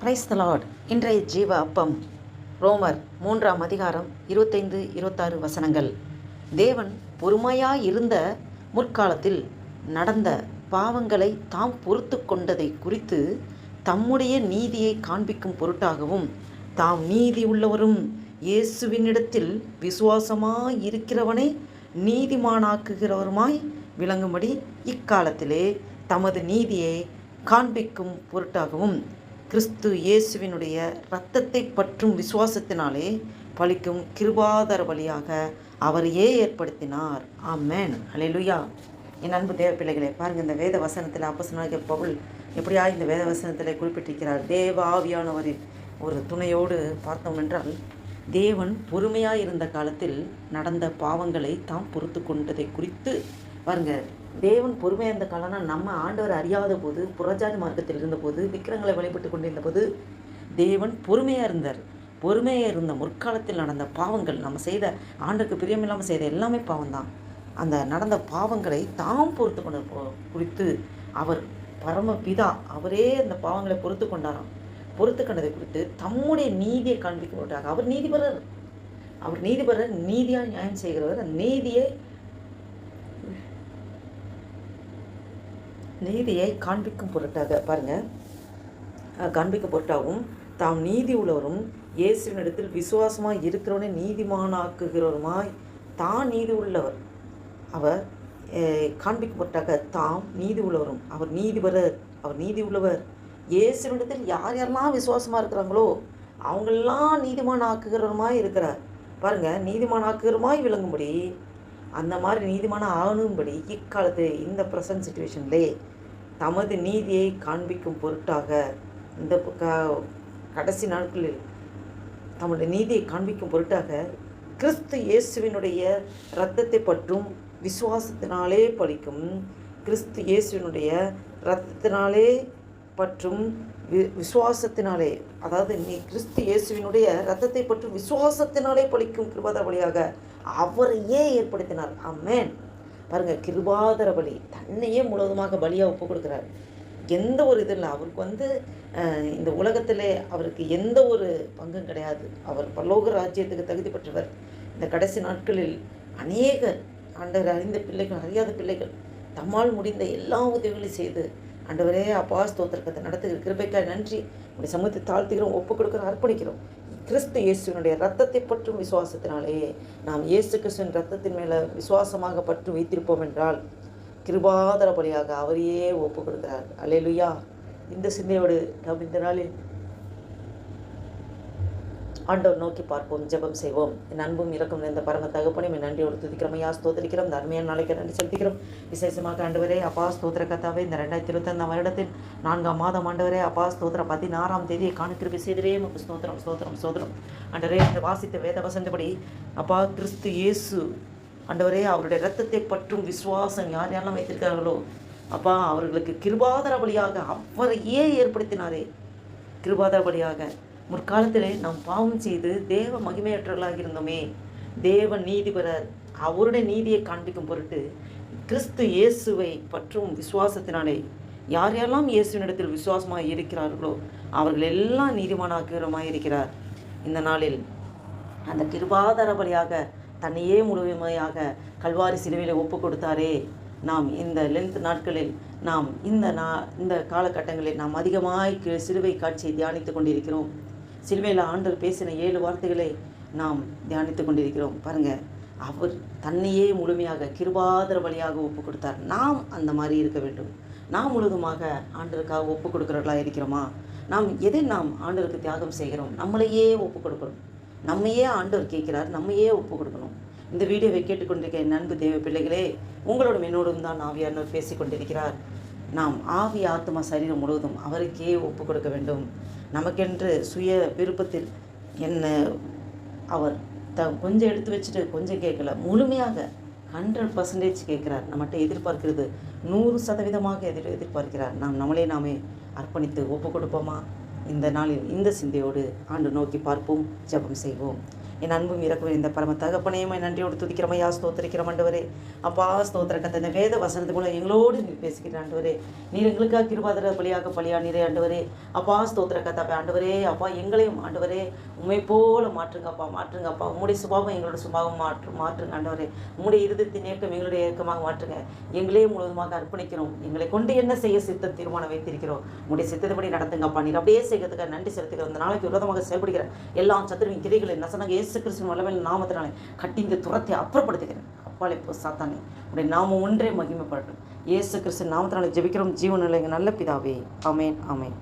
Praise the Lord இன்றைய ஜீவ அப்பம் ரோமர் மூன்றாம் அதிகாரம் இருபத்தைந்து இருபத்தாறு வசனங்கள். தேவன் பொறுமையாக இருந்த முற்காலத்தில் நடந்த பாவங்களை தாம் பொறுத்து கொண்டதை குறித்து தம்முடைய நீதியை காண்பிக்கும் பொருட்டாகவும் தாம் நீதி உள்ளவரும் இயேசுவினிடத்தில் விசுவாசமாய் இருக்கிறவனை நீதிமானாக்குகிறவருமாய் விளங்கும்படி இக்காலத்திலே தமது நீதியை காண்பிக்கும் பொருட்டாகவும் கிறிஸ்து இயேசுவினுடைய இரத்தத்தை பற்றும் விசுவாசத்தினாலே பலிக்கும் கிருபாதர வழியாக அவரையே ஏற்படுத்தினார். ஆமேன். அலையலுயா என் அன்பு தேவ பிள்ளைகளே பாருங்கள் இந்த வேத வசனத்தில் அப்பசனாகிய பவுல் எப்படியா இந்த வேத வசனத்தில் குறிப்பிட்டிருக்கிறார். தேவ ஆவியானவரின் ஒரு துணையோடு பார்த்தோம் என்றால் தேவன் பொறுமையாக இருந்த காலத்தில் நடந்த பாவங்களை தாம் பொறுத்து கொண்டதை குறித்து பாருங்க தேவன் பொறுமையாக இருந்த காலம்னா நம்ம ஆண்டவர் அறியாத போது புறஜாதி மார்க்கத்தில் இருந்தபோது விக்கிரங்களை வழிபட்டு கொண்டிருந்த போது தேவன் பொறுமையாக இருந்தார். பொறுமையாக இருந்த முற்காலத்தில் நடந்த பாவங்கள் நம்ம செய்த ஆண்டுக்கு பிரியமில்லாமல் செய்த எல்லாமே பாவம்தான். அந்த நடந்த பாவங்களை தாம் பொறுத்து கொண்ட குறித்து அவர் பரமபிதா அவரே அந்த பாவங்களை பொறுத்து கொண்டாராம். பொறுத்து கொண்டதை குறித்து தம்முடைய நீதியை காண்பிக்க அவர் நீதிபரர். அவர் நீதிபரர் நீதியாக நியாயம் செய்கிறவர். அந்த நீதியை நீதியை காண்பிக்கும் பொருட்டாக பாருங்கள் காண்பிக்கும் பொருட்டாகவும் தாம் நீதி உள்ளவரும் இயேசுவினிடத்தில் விசுவாசமாக இருக்கிறவனே நீதிமானாக்குகிறவருமாய் தான் நீதி உள்ளவர். அவர் காண்பிக்கும் பொருட்டாக தாம் நீதி உள்ளவரும். அவர் நீதிபரர் அவர் நீதி உள்ளவர். இயேசுவினிடத்தில் யார் யாரெல்லாம் விசுவாசமாக இருக்கிறாங்களோ அவங்களெல்லாம் நீதிமான் ஆக்குகிறவருமாய் இருக்கிறார். பாருங்க நீதிமான் ஆக்குகிறமாய் விளங்கும்படி அந்த மாதிரி நீதிமான ஆகணும்படி இக்காலத்து இந்த ப்ரெசன்ட் சுச்சுவேஷன்லே தமது நீதியை காண்பிக்கும் பொருட்டாக இந்த க- கடைசி நாட்களில் தம்முடைய நீதியை காண்பிக்கும் பொருட்டாக கிறிஸ்து இயேசுவினுடைய இரத்தத்தை பற்றும் விசுவாசத்தினாலே பழிக்கும் கிறிஸ்து இயேசுவினுடைய இரத்தத்தினாலே பற்றும் வி விசுவாசத்தினாலே அதாவது நீ கிறிஸ்து இயேசுவினுடைய ரத்தத்தை பற்றும் விசுவாசத்தினாலே பலிக்கும் கிருபாதர வழியாக அவரையே ஏற்படுத்தினார்? அம்மேன் பாருங்க கிருபாதர பலி தன்னையே முழுவதுமாக பலியாக ஒப்பு கொடுக்குறார். எந்த ஒரு இது இல்லை அவருக்கு வந்து இந்த உலகத்திலே அவருக்கு எந்த ஒரு பங்கும் கிடையாது. அவர் பல்லோக ராஜ்யத்துக்கு தகுதி பெற்றவர். இந்த கடைசி நாட்களில் அநேகர் ஆண்டவர் அறிந்த பிள்ளைகள் அறியாத பிள்ளைகள் தம்மால் முடிந்த எல்லா உதவிகளையும் செய்து ஆண்டவரே அப்பா ஸ்தோத்திரத்தை நடத்துகிற கிருபைக்காய் நன்றி. உடைய சமூகத்தை தாழ்த்துகிறோம் ஒப்பு கொடுக்குறோம் அர்ப்பணிக்கிறோம். கிறிஸ்து இயேசுவினுடைய ரத்தத்தை பற்றும் விசுவாசத்தினாலே நாம் இயேசு கிறிஸ்துவின் ரத்தத்தின் மேலே விசுவாசமாக பற்று வைத்திருப்போம் என்றால் கிருபாதர பலியாக அவரையே ஒப்பு கொடுக்கிறார். அல்லேலுயா. இந்த சிந்தையோடு நாம் இந்த நாளில் ஆண்டவர் நோக்கி பார்ப்போம் ஜெபம் செய்வோம். என் அன்பும் இறக்கும் இந்த பரம தகப்பனையும் என் நன்றியோடு துதிக்கிறோம் ஐயா ஸ்தோத்திரிக்கிறோம். இந்த அருமையான நாளைக்கு நன்றி செலுத்திக்கிறோம். விசேஷமாக ஆண்டவரே அப்பா ஸ்தோத்திர கத்தாவே இந்த ரெண்டாயிரத்தி இருபத்தைந்தாம் வருடத்தின் நான்காம் மாதம் ஆண்டவரே அப்பா ஸ்தோத்திர பதினாறாம் தேதியை காணிக்கிருப்பி செய்திரே உமக்கு ஸ்தோத்திரம் ஸ்தோத்திரம் ஸ்தோத்திரம். ஆண்டவரே இந்த வாசித்த வேத வசந்தபடி அப்பா கிறிஸ்து இயேசு ஆண்டவரே அவருடைய ரத்தத்தை பற்றும் விசுவாசம் யார் யாரெல்லாம் வைத்திருக்கிறார்களோ அப்பா அவர்களுக்கு கிருபாதர வழியாக அவரையே ஏற்படுத்தினாரே. கிருபாதபடியாக முற்காலத்திலே நாம் பாவம் செய்து தேவ மகிமையற்றவர்களாக இருந்தோமே தேவ நீதிபரர் அவருடைய நீதியை காண்பிக்கும் பொருட்டு கிறிஸ்து இயேசுவை பற்றும் விசுவாசத்தினாலே யார் யாரெல்லாம் இயேசுவினிடத்தில் விசுவாசமாக இருக்கிறார்களோ அவர்கள் எல்லாம் நீதிமானாக்குகிறமாய் இருக்கிறார் இந்த நாளில் அந்த கிருபாதார பலியாக தன்னையே முழுமையாக கல்வாரி சிலுவையில் ஒப்பு கொடுத்தாரே நாம் இந்த லென்த் நாட்களில் நாம் இந்த நா இந்த காலகட்டங்களில் நாம் அதிகமாய் சிறுவை சிலுவை காட்சியை தியானித்து கொண்டிருக்கிறோம். சிலுவையில் ஆண்டவர் பேசின ஏழு வார்த்தைகளை நாம் தியானித்து கொண்டிருக்கிறோம். பாருங்கள் அவர் தன்னையே முழுமையாக கிருபாதர வழியாக ஒப்பு கொடுத்தார். நாம் அந்த மாதிரி இருக்க வேண்டும். நாம் முழுதுமாக ஆண்டருக்காக ஒப்பு கொடுக்குறவர்களாக இருக்கிறோமா? நாம் எதை நாம் ஆண்டவருக்கு தியாகம் செய்கிறோம்? நம்மளையே ஒப்பு கொடுக்கணும். நம்மையே ஆண்டவர் கேட்கிறார் நம்மையே ஒப்பு கொடுக்கணும். இந்த வீடியோவை கேட்டுக்கொண்டிருக்க என் அன்பு தேவ பிள்ளைகளே உங்களோட என்னோடும் தான் ஆவியானவர் பேசிக் கொண்டிருக்கிறார் நாம் ஆவி ஆத்மா சரீரம் முழுவதும் அவருக்கே ஒப்பு கொடுக்க வேண்டும். நமக்கென்று சுய விருப்பத்தில் என்ன அவர் த கொஞ்சம் எடுத்து வச்சுட்டு கொஞ்சம் கேட்கல. முழுமையாக ஹண்ட்ரட் பர்சன்டேஜ் கேட்குறார். நம்மகிட்ட எதிர்பார்க்கிறது நூறு சதவீதமாக எதிர் எதிர்பார்க்கிறார். நாம் நம்மளே நாமே அர்ப்பணித்து ஒப்பு கொடுப்போமா? இந்த நாளில் இந்த சிந்தையோடு ஆண்டு நோக்கி பார்ப்போம் ஜெபம் செய்வோம். என் அன்பும் இறக்கும் இந்த பரம தகப்பனையும் நன்றியோடு துதிக்கிறமையா ஸ்தோத்திரிக்கிற ஆண்டவரே. அப்பா ஸ்தோத்திர கத்த இந்த வேத வசனத்துக்குள்ள எங்களோடு பேசுகிற ஆண்டவரே. நீர் எங்களுக்காக கிருபாதர பலியாக பலியா நீரே ஆண்டவரே. அப்பா ஸ்தோத்திர கத்தாப்பா ஆண்டவரே. அப்பா எங்களையும் ஆண்டவரே. உண்மை போல மாற்றுங்கப்பா மாற்றுங்கப்பா உங்களுடைய சுபாவம் எங்களோட சுபாவம் மாற்று மாற்றுங்க ஆண்டவரே. உங்களுடைய இருதயத்தின் ஏக்கம் எங்களுடைய ஏக்கமாக மாற்றுங்க. எங்களே முழுவதுமாக அர்ப்பணிக்கிறோம். எங்களை கொண்டு என்ன செய்ய சித்த தீர்மானம் வைத்திருக்கிறோம். உங்களுடைய சித்தப்படி நடத்துங்கப்பா நீர் அப்படியே செய்கிறதுக்காக நன்றி செலுத்துகிறோம். இந்த நாளைக்கு விரோதமாக செயல்படுகிற எல்லா சத்துருவின் கிரிகளை நசனங்க இயேசு கிறிஸ்துவின் வல்லமையில் நாமத்தினாலே கட்டி இந்த துரத்தை அப்புறப்படுத்துகிறேன் அப்பாலே போ சாத்தானே. உடைய நாமம் ஒன்றே மகிமைப்படட்டும். இயேசு கிறிஸ்து நாமத்தினாலே ஜெபிக்கிறோம். ஜீவனில் எங்கள் நல்ல பிதாவே. அமேன் அமேன்